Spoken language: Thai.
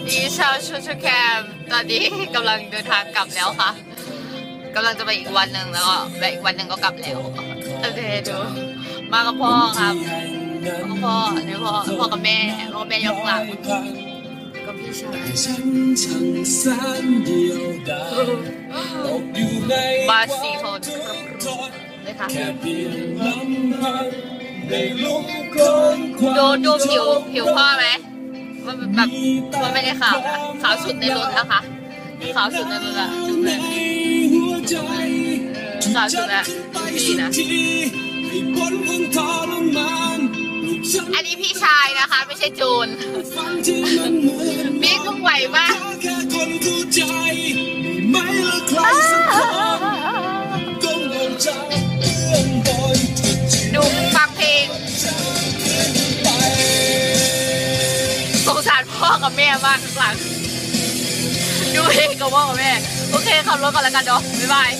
วัสดีชาวชูชูแคมตอนนี้กำลังเดินทางกลับแล้วค่ะกำลังจะไปอีกวันหนึ่งแล้วก็ไปอีกวันหนึ่งก็กลับแล้วโอเคดูมากับพ่อครับมากับพ่อนี่พ่อพ่อกับแม่พ่อกับแม่ยกหลังแล้วก็พี่ชายฉันช่างแสนเดียวดายตกอยู่ในมาสี่คนทนเลยค่ะแค่เพียงลำพังในลุกของความดูดูผิวผิวพ่อไหม มันแบบมันไม่ได้ขาวนะขาวสุดในรถนะคะขาวสุดในรถละดูเลยขาวสุดอะพี่นะอันนี้พี่ชายนะคะ ไม่ใช่จูนานพ่อกับแม่มากข้างหลังดูเองกับพ่อกับแม่ โอเคขับรถก่อนแล้วกันเนาะบ๊ายบาย